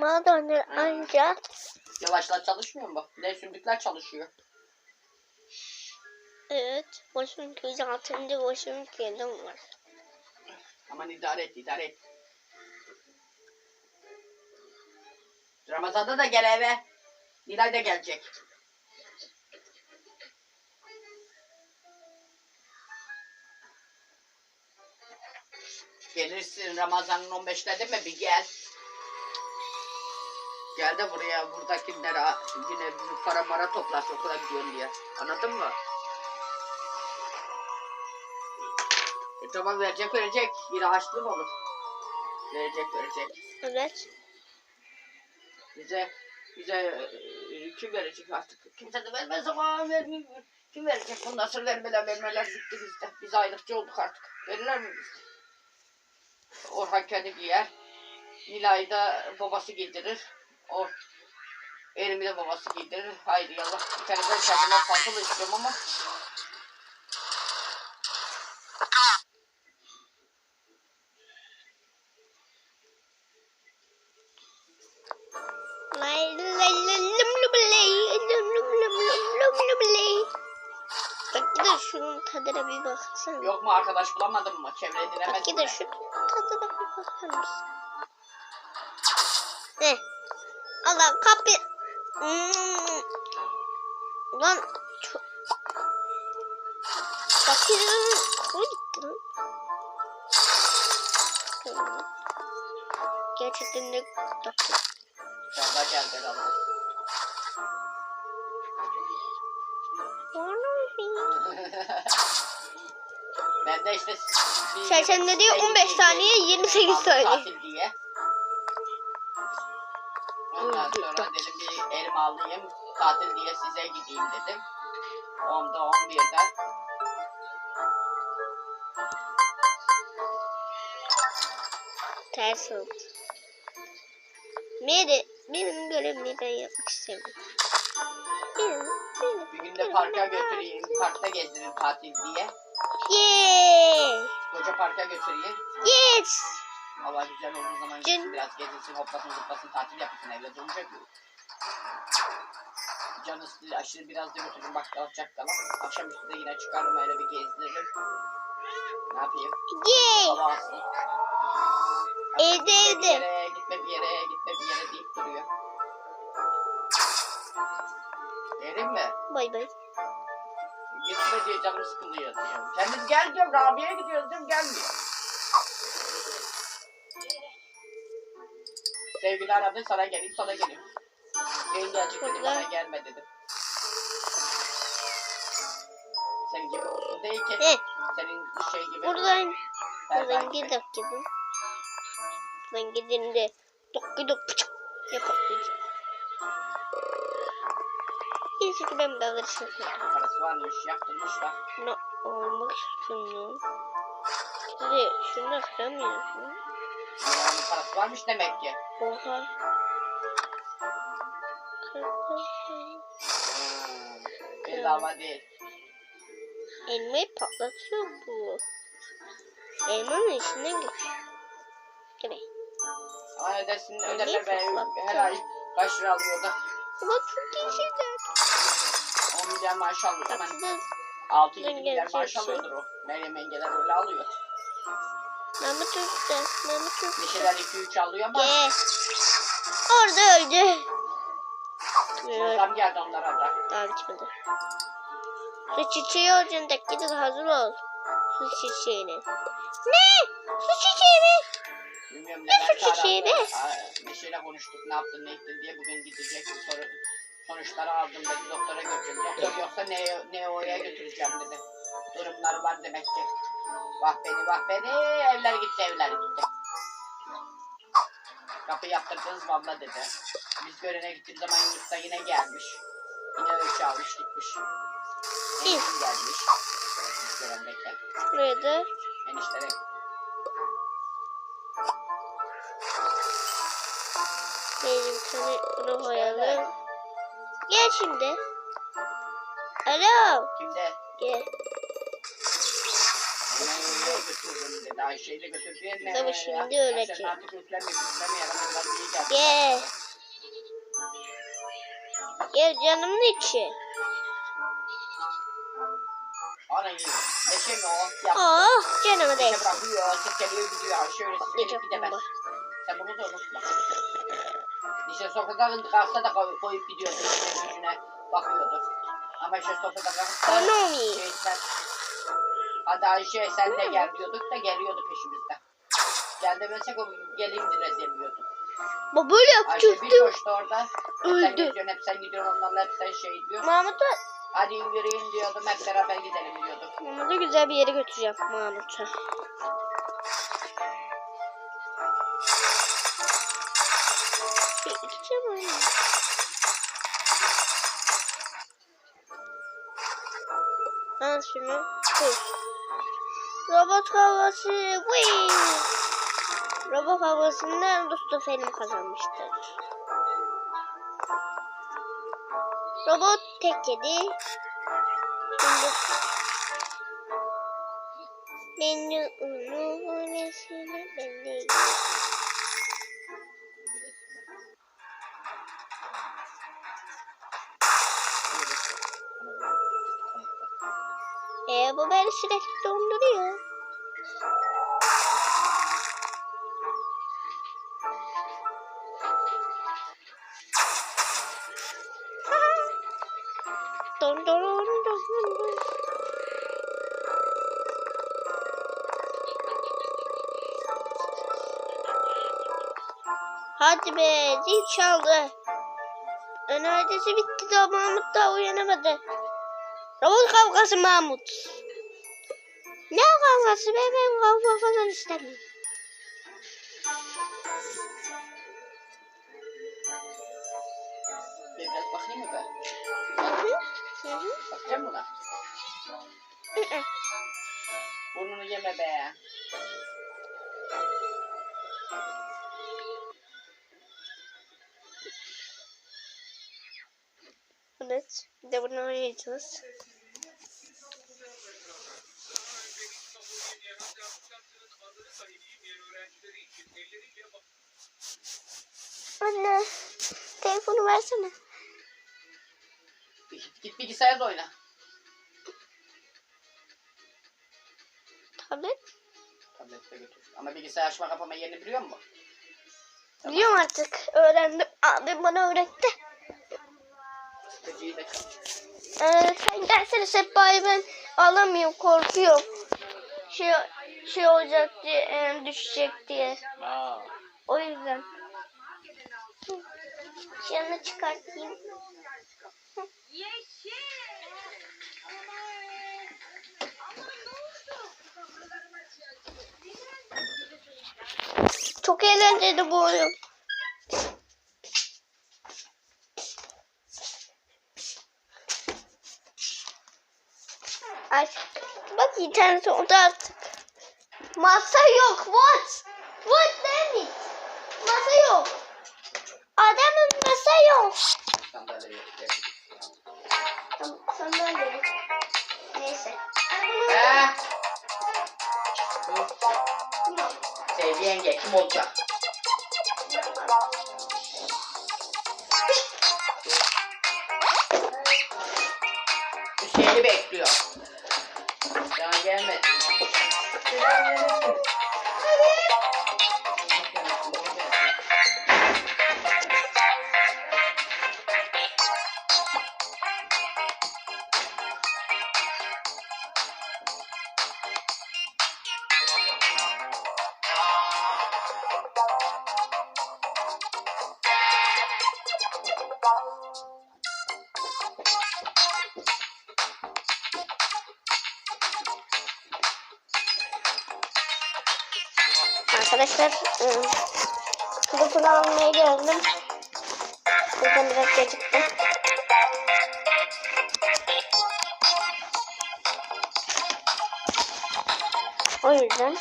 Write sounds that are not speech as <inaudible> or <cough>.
Madonna anca Yavaşlar çalışmıyor mu? Ne sümbükler çalışıyor. evet başım köyü altında başım köyüm var. Aman idare et, idare et. Ramazan'da da gel eve. Nilay da gelecek. Gelirsin Ramazan'ın 15'te değil mi? Bir gel. Gel de buraya buradakilere yine bir para mara toplasın okula gidiyorum diye. Anladın mı? E tamam verecek verecek. Yine açlığım olur. Verecek verecek. Evet. Bize bize e, kim verecek artık? Kimse de vermez ama vermiyor. Kim verecek? Bundan sonra vermeler vermeler bitti bizde. Biz aylıkçı olduk artık. Verirler mi bizde? Orhan kendi giyer. Nilay da babası giydirir. O Elimi de babası giydirir. Haydi yallah. Bir tane ben kendime pantolon istiyorum ama. Bak de şunun tadına bir baksana. yok mu arkadaş bulamadın mı? Çevre Bak edinemedin bir de mi? şunun tadına bir bakar mısın? Ne? Allah kapı. Hmm. Lan çok... Bakıyorum. Koy gitti lan. Tamam. Gerçekten de tatlı. Sen de gel gel Allah. ben de işte Sen- sen ne diyor? 15 saniye, 28 saniye. Ondan sonra dedim bir elma alayım. Tatil diye size gideyim dedim. 10'da 11'de. Ters oldu. Mary, benim görevimi ben yapmak istemiyorum. Benim, benim. Bir gün de parka götüreyim. Parkta gezdirin tatil diye. Yeah! Koca parka götüreyim. Yes! Hava güzel olduğu zaman gitsin biraz gezilsin, hoplasın zıplasın, tatil yapsın evde duracak? Canı sıkılır, aşırı biraz da götürürüm bakkal çakkala. Akşamüstü de yine çıkarım öyle bir gezdiririm. Ne yapayım? Yay! Hava alsın. Evde, bir evde. yere, gitme bir yere, gitme bir yere deyip duruyor. Verin mi? Bay bay. Gitme diye canım sıkılıyor diyor. Kendiniz gel diyorum, Rabia'ya gidiyoruz diyorum, gelmiyor. Sevgili aradı, sana geleyim, sana geleyim. Beyin gelecek dedim, bana gelme dedim. Senin gibi olsun değil ki. Senin şey gibi. Buradan, buradan gidip gidin. Buradan gidin de dokku dokku pıçık yapabilirim. Neyse ki ben böyle şey yapıyorum. Parası varmış, yaptırmışlar. Ne olmak istiyorum. Şimdi şunu kıramıyorsun. Yani parası varmış demek ki. Oha. Hmm. Bedava değil. Elmayı patlatıyor bu. Elmanın içinden geçiyor. Gibi. Ama ödesin, öderler be. patlattın? Her ay kaç lira alıyor da. Ama çok şeyler. 10 milyar maaş alıyor. Hemen Tatlısız. 6-7 Ben milyar maaş alıyordur o. Meryem yengeler öyle alıyor. Mama Türk'te. Mama Bir Türk'te. şeyler 2-3 alıyor ama Gel. Orada öldü. Zam geldi onlara da. Bitmedi. Su çiçeği olacaksın da gidin hazır ol. Su çiçeğine. Ne? Su çiçeği mi? Bilmiyorum Ne şeydi? aradı. Aa, Neşe'yle konuştuk ne yaptın ne ettin diye bugün gidecek soru, sonuçları aldım dedi doktora götüreceğim. Doktor yoksa ne, ne oraya götüreceğim dedi. Durumları var demek ki. Vah beni vah beni evler gitti evler gitti. Kapı yaptırdınız mı abla dedi. Biz görene gittiğim zaman yurtta yine gelmiş. Yine ölçü almış gitmiş. İyi. Enişte gelmiş. Biz görendeyken. Buraya da Eniştere benim tane bunu koyalım. Gel şimdi. Alo. kimde? Gel. Tabii şimdi ölecek. Gel. Gel canımın içi. Oh canımı değsin. Gece bomba. Sen bunu da unutma. İşte sofradan kalksa da koy- koyup gidiyordu. Bakıyordu. Ama işte sofrada kalksa Ekonomi. şey. Hadi Ayşe sen de gel diyorduk da geliyordu peşimizden. Gel demesek o geleyim dire demiyordu. Bu böyle Ayşe bir yapacaktım. koştu orada. Sen Öldü. geziyorsun hep sen gidiyorsun onlarla hep sen şey diyor. Mahmut'u Hadi yürüyün diyordum hep beraber gidelim diyordu. Mahmut'u güzel bir yere götüreceğim Mahmut'u. Bir gideceğim öyle. Al şunu. Koy. Robot kavgası. Wing. Robot kavgasından Mustafa Elim kazanmıştır. Robot tek yedi. Şimdi Menü unu Ee, bu beni sürekli donduruyor. <laughs> Hadi be zil çaldı. Neredeyse bitti de Mahmut daha uyanamadı. Robot kavgası Mahmut. Ne kavgası be ben kavga falan istemiyorum. Bir Biraz bakayım mı ben? Hı hı. Hı hı. Bakacağım buna. Hı hı. Burnunu yeme be. Evet. Bir de bunu oynayacağız. Anne. Telefonu versene. Git, git bilgisayarda oyna. Tablet. Tablette götür. Ama bilgisayar açma kapama yerini biliyor musun? Biliyorum artık. Öğrendim. Abim bana öğretti. De. Ee, sen gelsene sehpayı ben alamıyorum. Korkuyorum. Şey, şey olacak diye, e, düşecek diye. O yüzden. Yanına çıkartayım. Çok eğlenceli bu oyun. Bak internete o da. Masa yok. What? What damn it? Masa yok. Adamın masa yok. Sandalye yok. Tamam, sandalye yok. Neyse. He? Sevgi yenge kim olacak? Arkadaşlar ıı, kılıfını almaya geldim. Buradan biraz geciktim. O yüzden